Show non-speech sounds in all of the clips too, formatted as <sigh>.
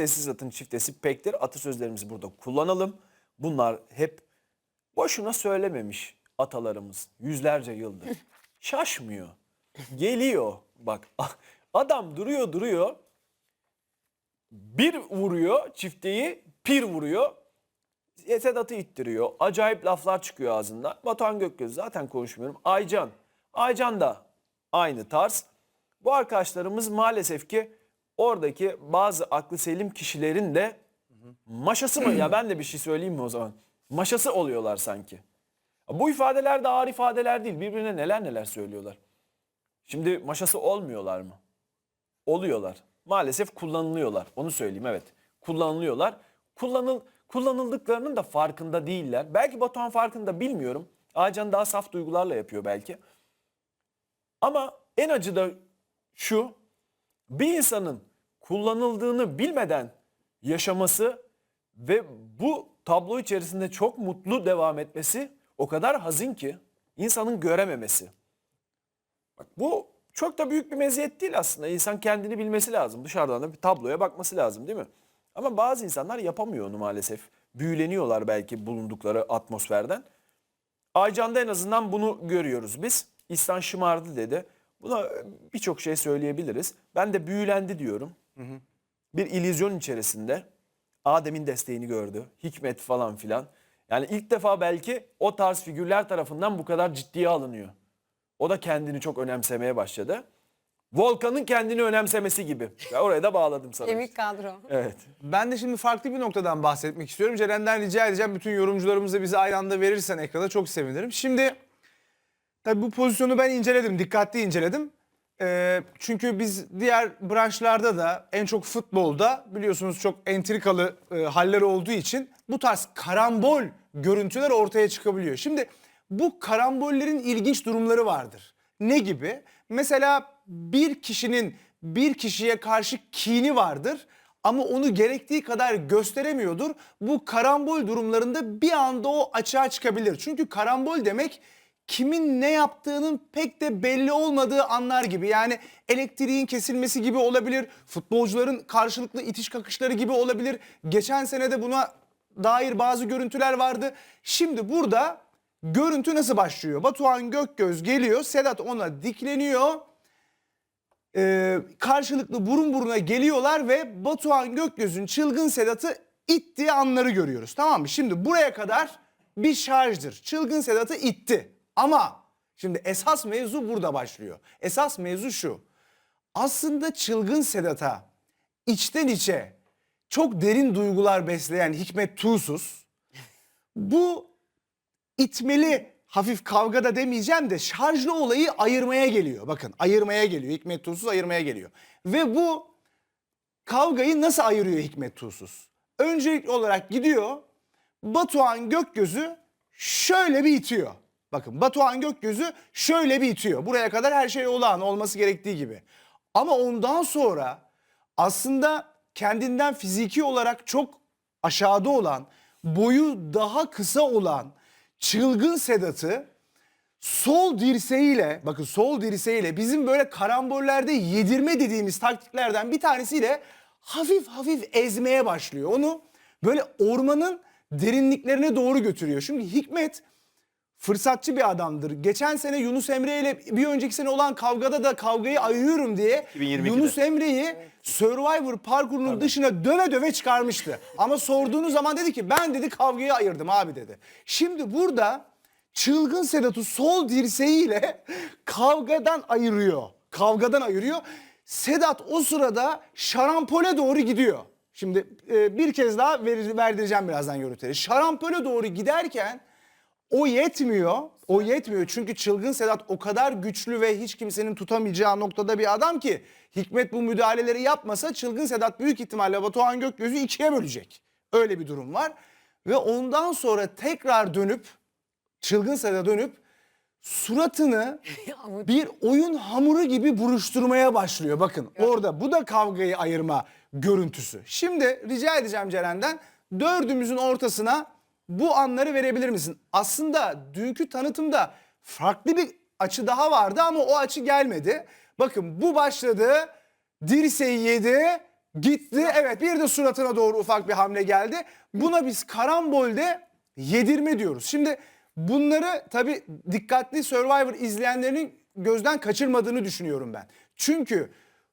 Sessiz atın çiftesi pektir. Atasözlerimizi burada kullanalım. Bunlar hep boşuna söylememiş atalarımız yüzlerce yıldır. <laughs> Şaşmıyor. Geliyor. Bak <laughs> adam duruyor duruyor. Bir vuruyor çifteyi, pir vuruyor. Sedat'ı ittiriyor. Acayip laflar çıkıyor ağzından. Batuhan Gökgöz zaten konuşmuyorum. Aycan. Aycan da aynı tarz. Bu arkadaşlarımız maalesef ki oradaki bazı aklı selim kişilerin de maşası mı? ya ben de bir şey söyleyeyim mi o zaman? Maşası oluyorlar sanki. Bu ifadeler de ağır ifadeler değil. Birbirine neler neler söylüyorlar. Şimdi maşası olmuyorlar mı? Oluyorlar. Maalesef kullanılıyorlar. Onu söyleyeyim evet. Kullanılıyorlar. Kullanıl kullanıldıklarının da farkında değiller. Belki Batuhan farkında bilmiyorum. Aycan daha saf duygularla yapıyor belki. Ama en acı da şu. Bir insanın kullanıldığını bilmeden yaşaması ve bu tablo içerisinde çok mutlu devam etmesi o kadar hazin ki insanın görememesi. Bak bu çok da büyük bir meziyet değil aslında. İnsan kendini bilmesi lazım. Dışarıdan da bir tabloya bakması lazım değil mi? Ama bazı insanlar yapamıyor onu maalesef. Büyüleniyorlar belki bulundukları atmosferden. Aycan'da en azından bunu görüyoruz biz. İhsan şımardı dedi. Buna birçok şey söyleyebiliriz. Ben de büyülendi diyorum. Bir illüzyon içerisinde Adem'in desteğini gördü. Hikmet falan filan. Yani ilk defa belki o tarz figürler tarafından bu kadar ciddiye alınıyor. O da kendini çok önemsemeye başladı. Volkan'ın kendini önemsemesi gibi. Ya oraya da bağladım sana. Kemik kadro. Evet. Ben de şimdi farklı bir noktadan bahsetmek istiyorum. Ceren'den rica edeceğim bütün yorumcularımıza bizi aynı anda verirsen ekrana çok sevinirim. Şimdi tabii bu pozisyonu ben inceledim, dikkatli inceledim. Ee, çünkü biz diğer branşlarda da en çok futbolda biliyorsunuz çok entrikalı e, haller olduğu için bu tarz karambol görüntüler ortaya çıkabiliyor. Şimdi bu karambollerin ilginç durumları vardır. Ne gibi? Mesela bir kişinin bir kişiye karşı kini vardır ama onu gerektiği kadar gösteremiyordur. Bu karambol durumlarında bir anda o açığa çıkabilir. Çünkü karambol demek kimin ne yaptığının pek de belli olmadığı anlar gibi. Yani elektriğin kesilmesi gibi olabilir. Futbolcuların karşılıklı itiş kakışları gibi olabilir. Geçen sene de buna dair bazı görüntüler vardı. Şimdi burada görüntü nasıl başlıyor? Batuhan Gökgöz geliyor. Sedat ona dikleniyor e, karşılıklı burun buruna geliyorlar ve Batuhan Gökgöz'ün çılgın Sedat'ı ittiği anları görüyoruz. Tamam mı? Şimdi buraya kadar bir şarjdır. Çılgın Sedat'ı itti. Ama şimdi esas mevzu burada başlıyor. Esas mevzu şu. Aslında çılgın Sedat'a içten içe çok derin duygular besleyen Hikmet Tuğsuz bu itmeli hafif kavga da demeyeceğim de şarjlı olayı ayırmaya geliyor. Bakın ayırmaya geliyor. Hikmet Tuğsuz ayırmaya geliyor. Ve bu kavgayı nasıl ayırıyor Hikmet Tuğsuz? Öncelikli olarak gidiyor Batuhan Gökgöz'ü şöyle bir itiyor. Bakın Batuhan Gökgöz'ü şöyle bir itiyor. Buraya kadar her şey olağan olması gerektiği gibi. Ama ondan sonra aslında kendinden fiziki olarak çok aşağıda olan, boyu daha kısa olan çılgın Sedat'ı sol dirseğiyle bakın sol dirseğiyle bizim böyle karambollerde yedirme dediğimiz taktiklerden bir tanesiyle hafif hafif ezmeye başlıyor. Onu böyle ormanın derinliklerine doğru götürüyor. Çünkü Hikmet fırsatçı bir adamdır. Geçen sene Yunus Emre ile bir önceki sene olan kavgada da kavgayı ayırıyorum diye 2022'de. Yunus Emre'yi Survivor parkurunun dışına döve döve çıkarmıştı. Ama sorduğunuz zaman dedi ki ben dedi kavgayı ayırdım abi dedi. Şimdi burada çılgın Sedat'ı sol dirseğiyle <laughs> kavgadan ayırıyor. Kavgadan ayırıyor. Sedat o sırada şarampole doğru gidiyor. Şimdi e, bir kez daha ver, verdireceğim birazdan görüntüleri. Şarampole doğru giderken o yetmiyor. O yetmiyor çünkü çılgın Sedat o kadar güçlü ve hiç kimsenin tutamayacağı noktada bir adam ki Hikmet bu müdahaleleri yapmasa çılgın Sedat büyük ihtimalle Batuhan Gökgöz'ü ikiye bölecek. Öyle bir durum var. Ve ondan sonra tekrar dönüp çılgın Sedat'a dönüp suratını <laughs> bir oyun hamuru gibi buruşturmaya başlıyor. Bakın orada bu da kavgayı ayırma görüntüsü. Şimdi rica edeceğim Ceren'den dördümüzün ortasına bu anları verebilir misin? Aslında dünkü tanıtımda farklı bir açı daha vardı ama o açı gelmedi. Bakın bu başladı, dirseği yedi, Gitti evet bir de suratına doğru ufak bir hamle geldi. Buna biz karambolde yedirme diyoruz. Şimdi bunları tabii dikkatli Survivor izleyenlerin gözden kaçırmadığını düşünüyorum ben. Çünkü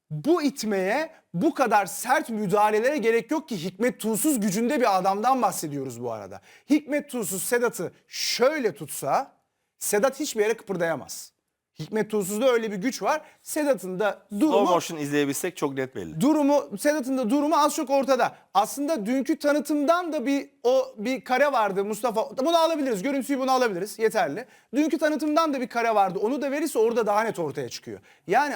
bu itmeye bu kadar sert müdahalelere gerek yok ki Hikmet Tuğsuz gücünde bir adamdan bahsediyoruz bu arada. Hikmet Tuğsuz Sedat'ı şöyle tutsa Sedat hiçbir yere kıpırdayamaz. Hikmet Tuğsuz'da öyle bir güç var. Sedat'ın da Slow durumu motion izleyebilsek çok net belli. durumu Sedat'ın da durumu az çok ortada. Aslında dünkü tanıtımdan da bir o bir kare vardı Mustafa. Bunu alabiliriz. Görüntüyü bunu alabiliriz. Yeterli. Dünkü tanıtımdan da bir kare vardı. Onu da verirse orada daha net ortaya çıkıyor. Yani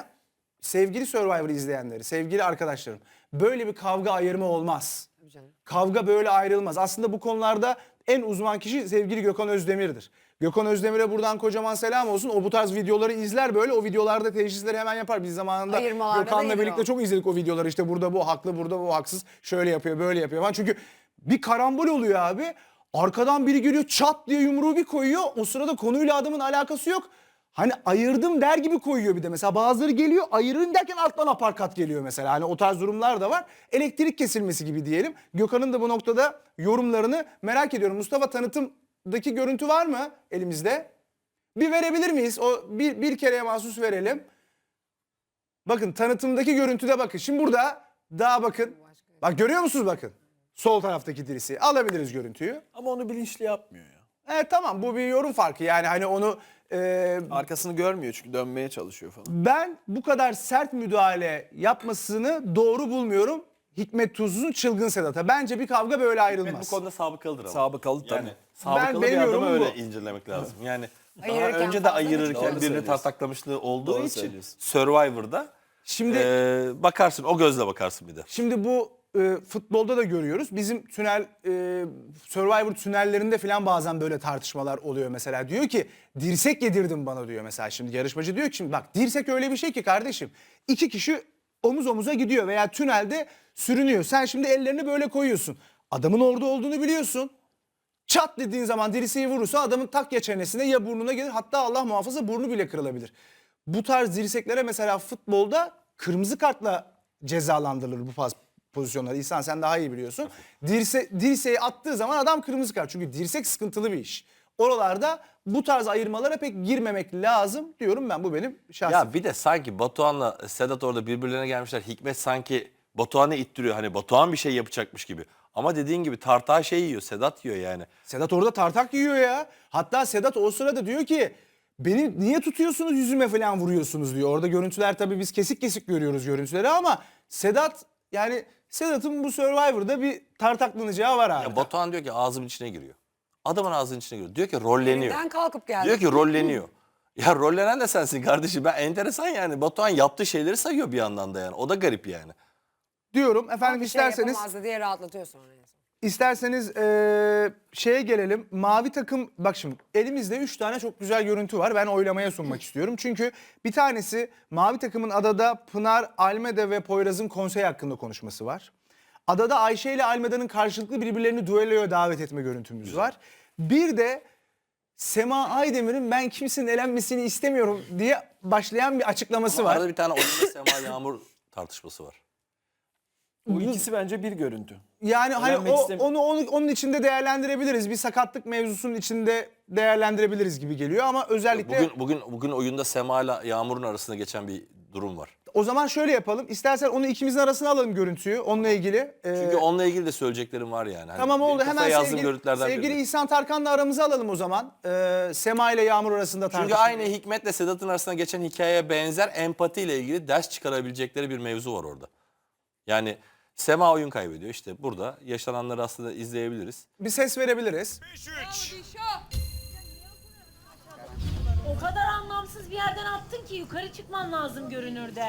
sevgili Survivor izleyenleri, sevgili arkadaşlarım böyle bir kavga ayırma olmaz. Kavga böyle ayrılmaz. Aslında bu konularda en uzman kişi sevgili Gökhan Özdemir'dir. Gökhan Özdemir'e buradan kocaman selam olsun. O bu tarz videoları izler böyle. O videolarda teşhisleri hemen yapar. Biz zamanında Ayırmalarda da Gökhan'la birlikte o. çok izledik o videoları. İşte burada bu haklı, burada bu haksız. Şöyle yapıyor, böyle yapıyor falan. Çünkü bir karambol oluyor abi. Arkadan biri geliyor çat diye yumruğu bir koyuyor. O sırada konuyla adamın alakası yok. Hani ayırdım der gibi koyuyor bir de mesela. Bazıları geliyor ayırın derken alttan aparkat geliyor mesela. Hani o tarz durumlar da var. Elektrik kesilmesi gibi diyelim. Gökhan'ın da bu noktada yorumlarını merak ediyorum. Mustafa tanıtımdaki görüntü var mı elimizde? Bir verebilir miyiz? O bir, bir kereye mahsus verelim. Bakın tanıtımdaki görüntüde bakın. Şimdi burada daha bakın. Bak görüyor musunuz bakın? Sol taraftaki dirisi. Alabiliriz görüntüyü. Ama onu bilinçli yapmıyor ya. Evet tamam bu bir yorum farkı. Yani hani onu e, Arkasını görmüyor çünkü dönmeye çalışıyor falan. ben bu kadar sert müdahale yapmasını doğru bulmuyorum. Hikmet Tuzlu'nun çılgın Sedat'a. Bence bir kavga böyle Hikmet ayrılmaz. bu konuda sabıkalıdır ama. Sabıkalı tabii. Yani sabıkalı benim bir adamı yorumum öyle bu. incelemek lazım. Yani daha Ayırırken önce de ayırırken birini söylüyorsun. tartaklamışlığı olduğu Doğru için söylüyorsun. Survivor'da Şimdi eee, bakarsın o gözle bakarsın bir de. Şimdi bu e, futbolda da görüyoruz. Bizim tünel e, Survivor tünellerinde falan bazen böyle tartışmalar oluyor mesela. Diyor ki dirsek yedirdin bana diyor mesela şimdi yarışmacı diyor ki şimdi bak dirsek öyle bir şey ki kardeşim. iki kişi omuz omuza gidiyor veya tünelde sürünüyor. Sen şimdi ellerini böyle koyuyorsun. Adamın orada olduğunu biliyorsun. Çat dediğin zaman dirseği vurursa adamın tak ya çenesine ya burnuna gelir. Hatta Allah muhafaza burnu bile kırılabilir. Bu tarz dirseklere mesela futbolda kırmızı kartla cezalandırılır bu faz pozisyonlar. İhsan sen daha iyi biliyorsun. Dirse, dirseği attığı zaman adam kırmızı kart. Çünkü dirsek sıkıntılı bir iş. Oralarda bu tarz ayırmalara pek girmemek lazım diyorum ben. Bu benim şahsi. Ya bir de sanki Batuhan'la Sedat orada birbirlerine gelmişler. Hikmet sanki Batuhan'ı ittiriyor. Hani Batuhan bir şey yapacakmış gibi. Ama dediğin gibi tartağı şey yiyor. Sedat yiyor yani. Sedat orada tartak yiyor ya. Hatta Sedat o sırada diyor ki beni niye tutuyorsunuz yüzüme falan vuruyorsunuz diyor. Orada görüntüler tabii biz kesik kesik görüyoruz görüntüleri ama Sedat yani Sedat'ın bu Survivor'da bir tartaklanacağı var abi. Ya Batuhan diyor ki ağzımın içine giriyor. Adamın ağzının içine giriyor. Diyor ki rolleniyor. Evden kalkıp geldi. Diyor ki rolleniyor. <laughs> Ya rollenen de sensin kardeşim. Ben enteresan yani. Batuhan yaptığı şeyleri sayıyor bir yandan da yani. O da garip yani. Diyorum efendim Bir şey isterseniz yapamazdı diye rahatlatıyor sonra. İsterseniz eee, şeye gelelim. Mavi takım bak şimdi elimizde 3 tane çok güzel görüntü var. Ben oylamaya sunmak istiyorum. Çünkü bir tanesi Mavi takımın adada Pınar, Almeda ve Poyraz'ın konsey hakkında konuşması var. Adada Ayşe ile Almeda'nın karşılıklı birbirlerini duelloya davet etme görüntümüz var. Bir de Sema Aydemir'in ben kimsenin elenmesini istemiyorum diye başlayan bir açıklaması var. Arada bir tane oyunda <coughs> Sema Yağmur tartışması var. Bu ikisi bence bir görüntü. Yani hani o, onu, onu onun içinde değerlendirebiliriz. Bir sakatlık mevzusunun içinde değerlendirebiliriz gibi geliyor ama özellikle Bugün bugün bugün oyunda Sema ile Yağmur'un arasında geçen bir durum var. o zaman şöyle yapalım. İstersen onu ikimizin arasına alalım görüntüyü onunla ilgili. Ee, Çünkü onunla ilgili de söyleyeceklerim var yani. Hani tamam benim oldu. kafaya Hemen yazdığım sevgili, görüntülerden sevgili biri. İhsan Tarkan'la aramıza alalım o zaman. Ee, Sema ile Yağmur arasında Çünkü tartışma. aynı Hikmet'le Sedat'ın arasında geçen hikayeye benzer empatiyle ilgili ders çıkarabilecekleri bir mevzu var orada. Yani Sema oyun kaybediyor. İşte burada yaşananları aslında izleyebiliriz. Bir ses verebiliriz. O kadar anlamsız bir yerden attın ki yukarı çıkman lazım görünürde.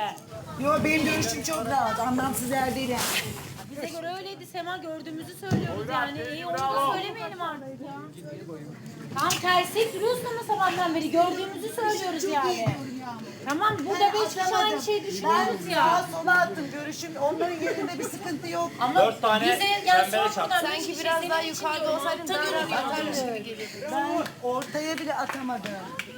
Yo benim görüşüm çok rahat. Anlamsız yer değil yani. Bize göre öyleydi Sema gördüğümüzü söylüyoruz yani. İyi onu da söylemeyelim artık ya. Tam tersi duruyorsun ama sabahtan beri gördüğümüzü söylüyoruz yani. Tamam burada beş kişi aynı şeyi düşünüyoruz Sağa ya. sola attım görüşüm. Onların yerinde bir sıkıntı yok. Ama Dört tane bize yani sormadan Sanki beş kişi biraz senin daha için yukarıda diyorum, olsaydın daha anlatabiliyor rahat atarmış gibi geliyor. Ben ortaya bile atamadım.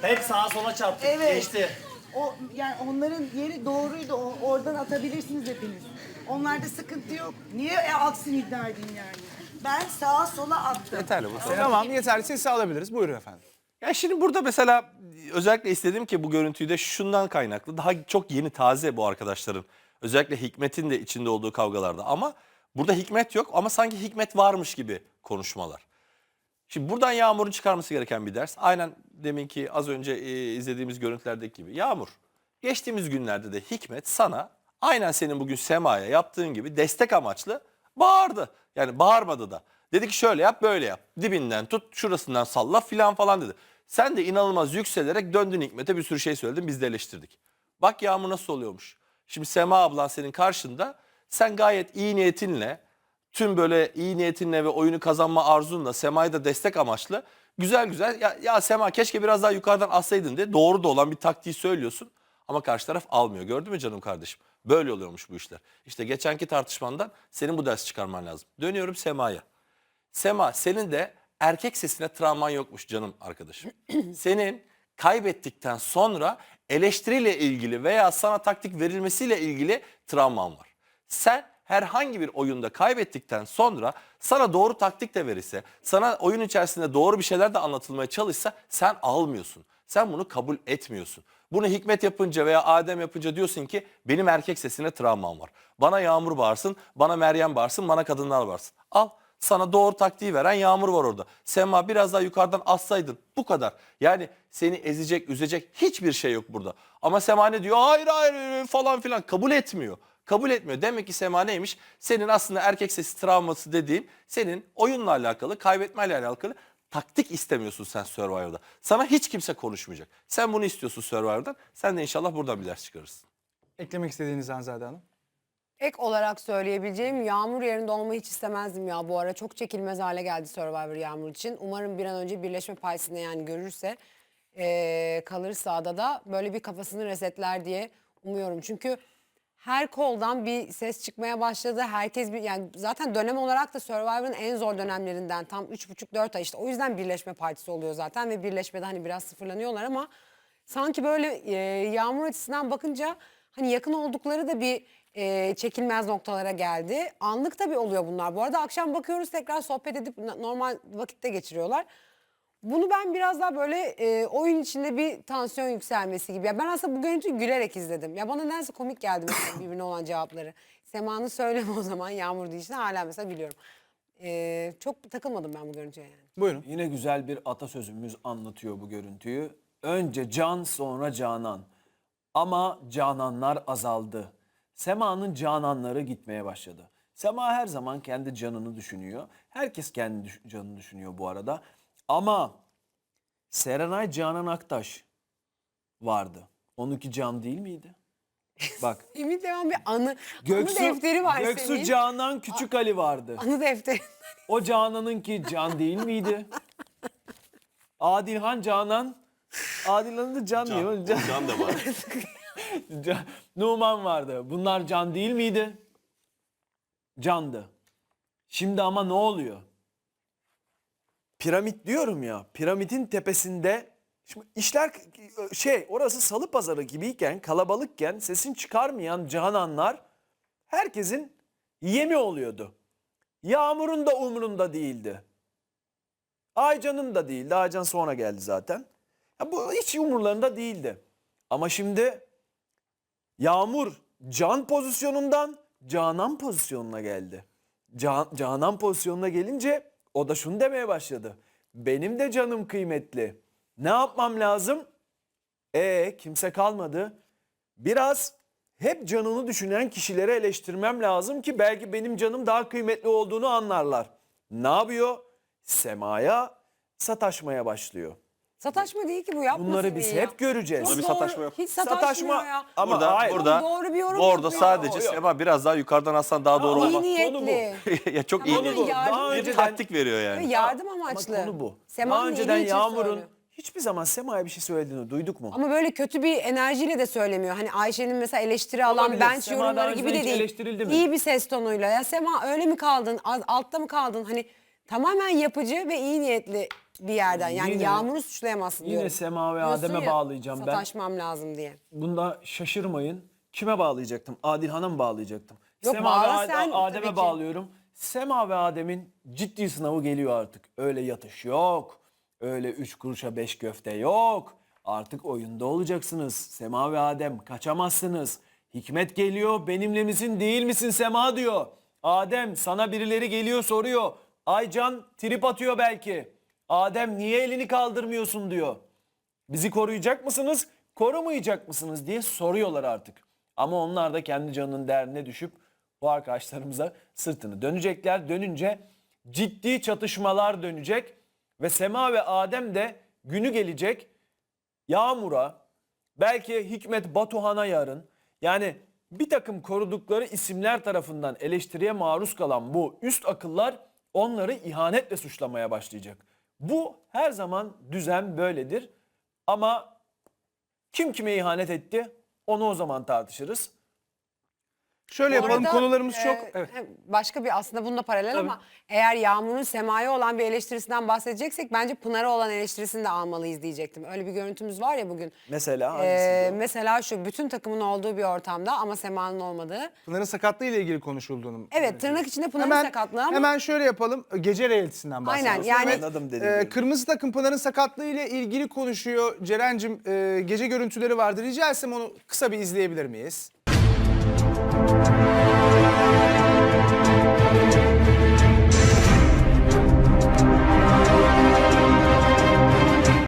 Hep sağa sola çarptık. Evet. Geçti. O yani onların yeri doğruydu. O, oradan atabilirsiniz hepiniz. Onlarda sıkıntı yok. Niye e, aksini iddia edeyim yani? Ben sağa sola attım. Yeterli bu. Tamam yeterli sesi alabiliriz. Buyurun efendim. Ya şimdi burada mesela özellikle istedim ki bu görüntüyü de şundan kaynaklı. Daha çok yeni taze bu arkadaşların. Özellikle Hikmet'in de içinde olduğu kavgalarda. Ama burada Hikmet yok ama sanki Hikmet varmış gibi konuşmalar. Şimdi buradan Yağmur'un çıkarması gereken bir ders. Aynen deminki az önce e, izlediğimiz görüntülerdeki gibi. Yağmur, geçtiğimiz günlerde de Hikmet sana aynen senin bugün Sema'ya yaptığın gibi destek amaçlı bağırdı. Yani bağırmadı da. Dedi ki şöyle yap böyle yap. Dibinden tut şurasından salla filan falan dedi. Sen de inanılmaz yükselerek döndün Hikmet'e bir sürü şey söyledin biz de eleştirdik. Bak Yağmur nasıl oluyormuş. Şimdi Sema ablan senin karşında sen gayet iyi niyetinle tüm böyle iyi niyetinle ve oyunu kazanma arzunla Sema'yı da destek amaçlı güzel güzel ya, ya Sema keşke biraz daha yukarıdan assaydın diye doğru da olan bir taktiği söylüyorsun ama karşı taraf almıyor. Gördün mü canım kardeşim? Böyle oluyormuş bu işler. İşte geçenki tartışmandan senin bu ders çıkarman lazım. Dönüyorum Sema'ya. Sema senin de erkek sesine travman yokmuş canım arkadaşım. senin kaybettikten sonra eleştiriyle ilgili veya sana taktik verilmesiyle ilgili travman var. Sen herhangi bir oyunda kaybettikten sonra sana doğru taktik de verirse, sana oyun içerisinde doğru bir şeyler de anlatılmaya çalışsa sen almıyorsun. Sen bunu kabul etmiyorsun. Bunu Hikmet yapınca veya Adem yapınca diyorsun ki benim erkek sesine travmam var. Bana Yağmur bağırsın, bana Meryem bağırsın, bana kadınlar bağırsın. Al sana doğru taktiği veren Yağmur var orada. Sema biraz daha yukarıdan assaydın. Bu kadar. Yani seni ezecek, üzecek hiçbir şey yok burada. Ama Sema ne diyor? Hayır hayır falan filan kabul etmiyor. Kabul etmiyor. Demek ki Sema neymiş? Senin aslında erkek sesi travması dediğin senin oyunla alakalı, kaybetmeyle alakalı taktik istemiyorsun sen Survivor'da. Sana hiç kimse konuşmayacak. Sen bunu istiyorsun Survivor'dan. Sen de inşallah buradan bir ders çıkarırsın. Eklemek istediğiniz Hanzade Hanım. Ek olarak söyleyebileceğim Yağmur yerinde olmayı hiç istemezdim ya bu ara. Çok çekilmez hale geldi Survivor Yağmur için. Umarım bir an önce birleşme payesinde yani görürse eee kalırsa adada böyle bir kafasını resetler diye umuyorum. Çünkü her koldan bir ses çıkmaya başladı. Herkes bir yani zaten dönem olarak da Survivor'ın en zor dönemlerinden tam 3,5-4 ay işte. O yüzden birleşme partisi oluyor zaten ve birleşmede hani biraz sıfırlanıyorlar ama sanki böyle e, Yağmur açısından bakınca hani yakın oldukları da bir e, çekilmez noktalara geldi. Anlık tabii oluyor bunlar. Bu arada akşam bakıyoruz tekrar sohbet edip normal vakitte geçiriyorlar. Bunu ben biraz daha böyle e, oyun içinde bir tansiyon yükselmesi gibi. Ya ben aslında bu görüntüyü gülerek izledim. Ya bana nedense komik geldi mesela birbirine olan cevapları. Sema'nın söyleme o zaman Yağmur deyişine hala mesela gülüyorum. E, çok takılmadım ben bu görüntüye yani. Buyurun. Yine güzel bir atasözümüz anlatıyor bu görüntüyü. Önce can sonra canan. Ama cananlar azaldı. Sema'nın cananları gitmeye başladı. Sema her zaman kendi canını düşünüyor. Herkes kendi düş- canını düşünüyor bu arada. Ama Serenay Canan Aktaş vardı. Onunki can değil miydi? Bak. <laughs> Emin devam bir anı, Göksu, anı defteri var Göksu senin. Canan Küçük Ali vardı. Anı defteri. O Canan'ınki Can değil miydi? <laughs> Adilhan Canan. Adilhan'ın da Can, diyor. Can, Can da var. <laughs> <laughs> Numan vardı. Bunlar Can değil miydi? Candı. Şimdi ama ne oluyor? Piramit diyorum ya. Piramidin tepesinde şimdi işler şey orası salı pazarı gibiyken kalabalıkken sesin çıkarmayan cananlar herkesin yemi oluyordu. Yağmur'un da umrunda değildi. Aycan'ın da değildi. Aycan sonra geldi zaten. Ya bu hiç umurlarında değildi. Ama şimdi Yağmur can pozisyonundan Canan pozisyonuna geldi. Can, Canan pozisyonuna gelince o da şunu demeye başladı. Benim de canım kıymetli. Ne yapmam lazım? E kimse kalmadı. Biraz hep canını düşünen kişileri eleştirmem lazım ki belki benim canım daha kıymetli olduğunu anlarlar. Ne yapıyor? Sema'ya sataşmaya başlıyor. Sataşma değil ki bu yapmasın Bunları biz hep göreceğiz. Burada bir sataşma yok. Hiç sataşmıyor ya. ama burada, hayır. burada, Doğru bir yorum orada sadece Yok. Sema biraz daha yukarıdan aslan daha doğru Ama olmaz. İyi konu bu. niyetli. <laughs> ya çok iyi Ama niyetli. yardım- Daha Bir önceden, taktik veriyor Ve yani. yardım ama amaçlı. konu bu. Sema'nın Daha önceden Yağmur'un söylüyor. hiçbir zaman Sema'ya bir şey söylediğini duyduk mu? Ama böyle kötü bir enerjiyle de söylemiyor. Hani Ayşe'nin mesela eleştiri alan Olabilir. bench Sema yorumları gibi de değil. mi? İyi bir ses tonuyla. Ya Sema öyle mi kaldın? Altta mı kaldın? Hani tamamen yapıcı ve iyi niyetli bir yerden. Yani Yine- Yağmur'u suçlayamazsın Yine diyorum. Sema ve Diyorsun Adem'e ya, bağlayacağım ben. Sataşmam lazım diye. Bunda şaşırmayın. Kime bağlayacaktım? Adilhan'a mı bağlayacaktım? Yok, Sema ve bağla Ad- sen, tabii Adem'e ki. bağlıyorum. Sema ve Adem'in ciddi sınavı geliyor artık. Öyle yatış yok. Öyle üç kuruşa beş köfte yok. Artık oyunda olacaksınız. Sema ve Adem kaçamazsınız. Hikmet geliyor benimle misin değil misin Sema diyor. Adem sana birileri geliyor soruyor. Aycan trip atıyor belki. Adem niye elini kaldırmıyorsun diyor. Bizi koruyacak mısınız, korumayacak mısınız diye soruyorlar artık. Ama onlar da kendi canının derdine düşüp bu arkadaşlarımıza sırtını dönecekler. Dönünce ciddi çatışmalar dönecek ve Sema ve Adem de günü gelecek Yağmur'a, belki Hikmet Batuhan'a yarın yani bir takım korudukları isimler tarafından eleştiriye maruz kalan bu üst akıllar onları ihanetle suçlamaya başlayacak. Bu her zaman düzen böyledir ama kim kime ihanet etti onu o zaman tartışırız. Şöyle Bu yapalım arada, konularımız e, çok. Evet. Başka bir aslında bununla paralel ama eğer Yağmur'un Sema'ya olan bir eleştirisinden bahsedeceksek bence Pınar'a olan eleştirisini de almalıyız diyecektim. Öyle bir görüntümüz var ya bugün. Mesela Ee, mesela şu bütün takımın olduğu bir ortamda ama Sema'nın olmadığı. Pınar'ın sakatlığı ile ilgili konuşulduğunu. Evet tırnak içinde Pınar'ın Hemen, sakatlığı ama hemen şöyle yapalım. Gece realitesinden bahsedelim. Aynen, yani- Anladım e, kırmızı takım Pınar'ın sakatlığı ile ilgili konuşuyor. Ceren'cim e, gece görüntüleri vardı. Rica etsem onu kısa bir izleyebilir miyiz?